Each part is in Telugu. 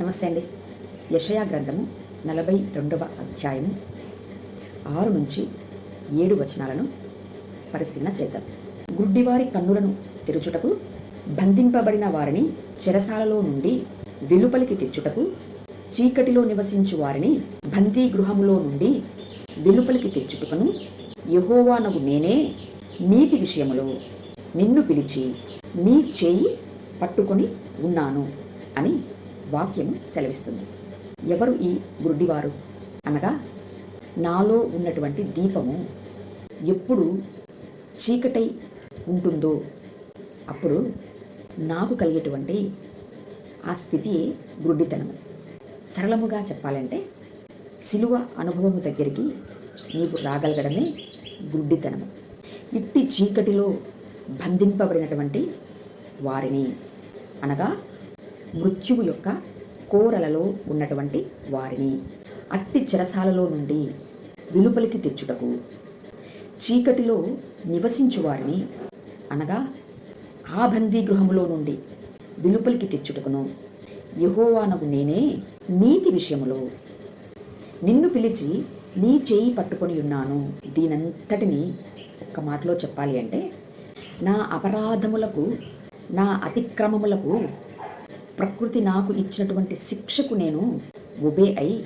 నమస్తే అండి. యషయా గ్రంథము నలభై రెండవ అధ్యాయము ఆరు నుంచి ఏడు వచనాలను పరిశీలన చేద్దాం. గుడ్డివారి కన్నులను తెరుచుటకు బంధింపబడిన వారిని చెరసాలలో నుండి వెలుపలికి తెచ్చుటకు చీకటిలో నివసించు వారిని బందీ గృహములో నుండి వెలుపలికి తెచ్చుటకును యహోవానగు నేనే నీతి విషయములో నిన్ను పిలిచి నీ చేయి పట్టుకొని ఉన్నాను అని వాక్యం సెలవిస్తుంది. ఎవరు ఈ గుడ్డివారు అనగా నాలో ఉన్నటువంటి దీపము ఎప్పుడు చీకటై ఉంటుందో అప్పుడు నాకు కలిగేటువంటి ఆ స్థితియే గుడ్డితనము సరళముగా చెప్పాలంటే సిలువ అనుభవము దగ్గరికి నీకు రాగలగడమే గుడ్డితనము ఇట్టి చీకటిలో బంధింపబడినటువంటి వారిని అనగా మృత్యువు యొక్క కోరలలో ఉన్నటువంటి వారిని. అట్టి చెరసాలలో నుండి వెలుపలికి తెచ్చుటకు చీకటిలో నివసించు వారిని అనగా ఆ బందీ గృహములో నుండి వెలుపలికి తెచ్చుటకును. యహోవానగు నేనే నీతి విషయములో. నిన్ను పిలిచి నీ చేయి పట్టుకొని ఉన్నాను. దీనంతటిని ఒక్క మాటలో చెప్పాలి అంటే నా అపరాధములకు నా అతిక్రమములకు ప్రకృతి నాకు ఇచ్చినటువంటి శిక్షకు నేను ఉబే అయి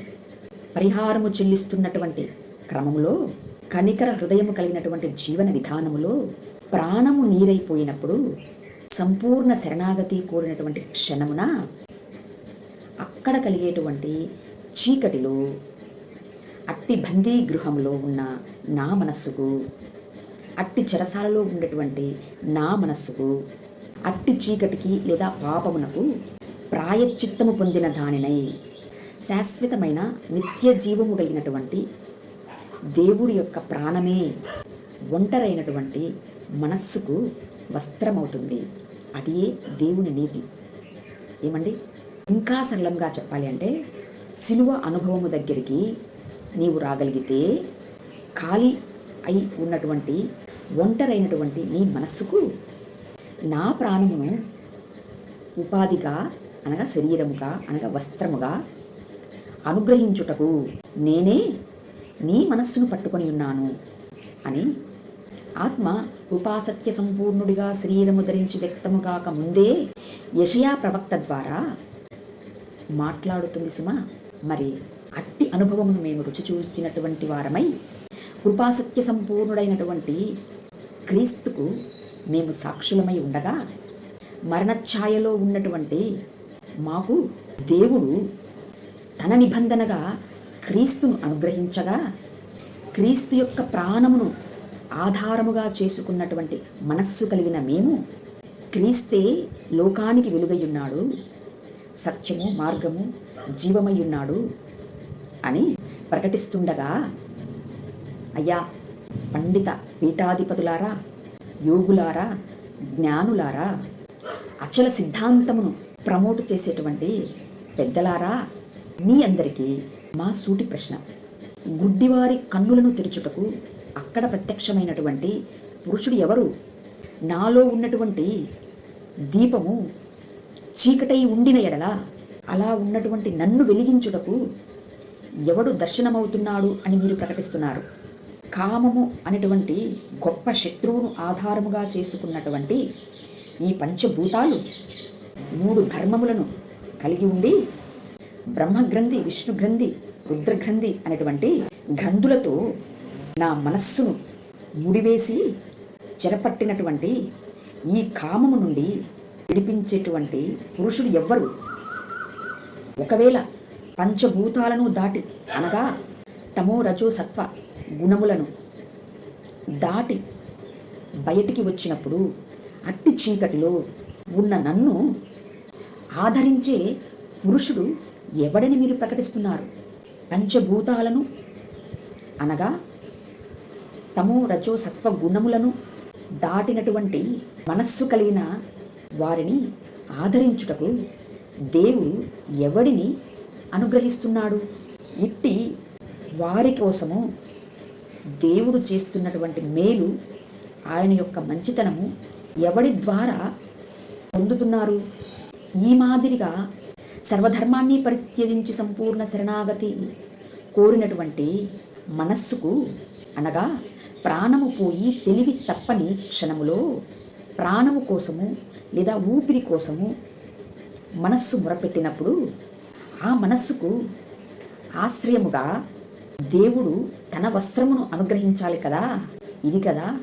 పరిహారము చెల్లిస్తున్నటువంటి క్రమంలో కనికర హృదయము కలిగినటువంటి జీవన విధానములో ప్రాణము నీరైపోయినప్పుడు సంపూర్ణ శరణాగతి కోరినటువంటి క్షణమున అక్కడ కలిగేటువంటి చీకటిలో అట్టి బందీ గృహంలో ఉన్న నా మనస్సుకు అట్టి చెరసాలలో ఉండేటువంటి నా మనస్సుకు అట్టి చీకటికి లేదా పాపమునకు ప్రాయశ్చిత్తము పొందిన దానినై శాశ్వతమైన నిత్య జీవము కలిగినటువంటి దేవుడి యొక్క ప్రాణమే ఒంటరైనటువంటి మనస్సుకు వస్త్రమవుతుంది. అదే దేవుని నీతి. ఏమండి? ఇంకా సరళంగా చెప్పాలి అంటే సిలువ అనుభవము దగ్గరికి నీవు రాగలిగితే ఖాళీ అయి ఉన్నటువంటి ఒంటరైనటువంటి నీ మనస్సుకు నా ప్రాణమును ఉపాధిగా అనగా శరీరముగా అనగా వస్త్రముగా అనుగ్రహించుటకు నేనే నీ మనస్సును పట్టుకొని ఉన్నాను అని ఆత్మ ఉపాసత్య సంపూర్ణుడిగా శరీరము ధరించి వ్యక్తముగాక ముందే యషయా ప్రవక్త ద్వారా మాట్లాడుతుంది సుమా. మరి అట్టి అనుభవమును మేము రుచి చూసినటువంటి వారమై కృపాసత్య సంపూర్ణుడైనటువంటి క్రీస్తుకు మేము సాక్షులమై ఉండగా మరణఛాయలో ఉన్నటువంటి మాకు దేవుడు తన నిబంధనగా క్రీస్తును అనుగ్రహించగా క్రీస్తు యొక్క ప్రాణమును ఆధారముగా చేసుకున్నటువంటి మనస్సు కలిగిన మేము క్రీస్తే లోకానికి వెలుగయ్యున్నాడు సత్యము మార్గము జీవమయ్యున్నాడు అని ప్రకటిస్తుండగా అయ్యా పండిత పీఠాధిపతులారా యోగులారా జ్ఞానులారా అచల సిద్ధాంతమును ప్రమోట్ చేసేటువంటి పెద్దలారా మీ అందరికీ మా సూటి ప్రశ్న. గుడ్డివారి కన్నులను తెరుచుటకు అక్కడ ప్రత్యక్షమైనటువంటి పురుషుడు ఎవరు? నాలో ఉన్నటువంటి దీపము చీకటై ఉండిన ఎడల అలా ఉన్నటువంటి నన్ను వెలిగించుటకు ఎవడు దర్శనమవుతున్నాడు అని మీరు ప్రకటిస్తున్నారు? కామము అనేటువంటి గొప్ప శత్రువును ఆధారముగా చేసుకున్నటువంటి ఈ పంచభూతాలు మూడు ధర్మములను కలిగి ఉండి బ్రహ్మగ్రంథి విష్ణుగ్రంథి రుద్రగ్రంథి అనేటువంటి గ్రంథులతో నా మనస్సును ముడివేసి చెరపట్టినటువంటి ఈ కామము నుండి విడిపించేటువంటి పురుషుడు ఎవ్వరు? ఒకవేళ పంచభూతాలను దాటి అనగా తమో రజో సత్వ గుణములను దాటి బయటికి వచ్చినప్పుడు అట్టి చీకటిలో ఉన్న నన్ను ఆదరించే పురుషుడు ఎవడని మీరు ప్రకటిస్తున్నారు? పంచభూతాలను అనగా తమో రచో సత్వ గుణములను దాటినటువంటి మనస్సు కలిగిన వారిని ఆదరించుటకు దేవుడు ఎవడిని అనుగ్రహిస్తున్నాడు? ఇట్టి వారి కోసము దేవుడు చేస్తున్నటువంటి మేలు ఆయన యొక్క మంచితనము ఎవడి ద్వారా పొందుతున్నారు? ఈ మాదిరిగా సర్వధర్మాన్ని పరిత్యజించి సంపూర్ణ శరణాగతి కోరినటువంటి మనస్సుకు అనగా ప్రాణము పోయి తెలివి తప్పని క్షణములో ప్రాణము కోసము లేదా ఊపిరి కోసము మనస్సు మొరపెట్టినప్పుడు ఆ మనస్సుకు ఆశ్రయముగా దేవుడు తన వస్త్రమును అనుగ్రహించాలి కదా? ఇది కదా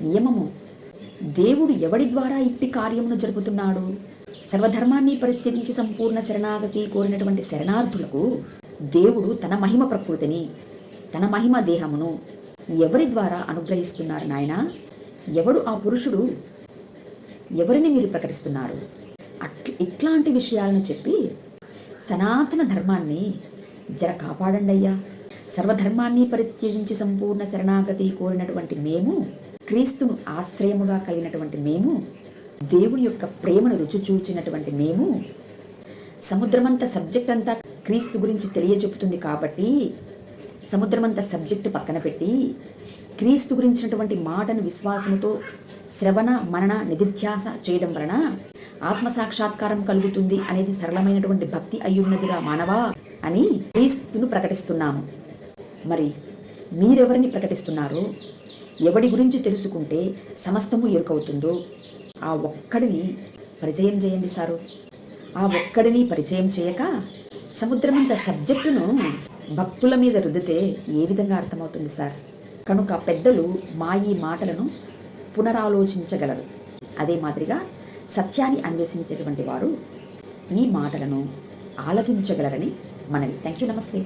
నియమము. దేవుడు ఎవడి ద్వారా ఇట్టి కార్యమును జరుపుతున్నాడు? సర్వధర్మాన్ని పరిత్యజించి సంపూర్ణ శరణాగతి కోరినటువంటి శరణార్థులకు దేవుడు తన మహిమ ప్రకృతిని తన మహిమ దేహమును ఎవరి ద్వారా అనుగ్రహిస్తున్నారు నాయన? ఎవడు ఆ పురుషుడు? ఎవరిని మీరు ప్రకటిస్తున్నారు? అట్ ఇట్లాంటి విషయాలను చెప్పి సనాతన ధర్మాన్ని జర కాపాడండి అయ్యా. సర్వధర్మాన్ని పరిత్యజించి సంపూర్ణ శరణాగతి కోరినటువంటి మేము క్రీస్తును ఆశ్రయముగా కలిగినటువంటి మేము దేవుని యొక్క ప్రేమను రుచి చూచినటువంటి మేము సముద్రమంత సబ్జెక్ట్ అంతా క్రీస్తు గురించి తెలియజెపుతుంది కాబట్టి సముద్రమంత సబ్జెక్టు పక్కన పెట్టి క్రీస్తు గురించినటువంటి మాటను విశ్వాసముతో శ్రవణ మనన నిధిధ్యాస చేయడం వలన ఆత్మసాక్షాత్కారం కలుగుతుంది అనేది సరళమైనటువంటి భక్తి అయ్యున్నదిరా మానవా అని క్రీస్తును ప్రకటిస్తున్నాము. మరి మీరెవరిని ప్రకటిస్తున్నారో ఎవడి గురించి తెలుసుకుంటే సమస్తము ఎరుకవుతుందో ఆ ఒక్కడిని పరిచయం చేయండి సారు. ఆ ఒక్కడిని పరిచయం చేయక సముద్రమంత సబ్జెక్టును భక్తుల మీద రుద్దితే ఏ విధంగా అర్థమవుతుంది సార్? కనుక పెద్దలు మా ఈ మాటలను పునరాలోచించగలరు. అదే మాదిరిగా సత్యాన్ని అన్వేషించేటువంటి వారు ఈ మాటలను ఆలకించగలరని మనవి. థ్యాంక్ యూ నమస్తే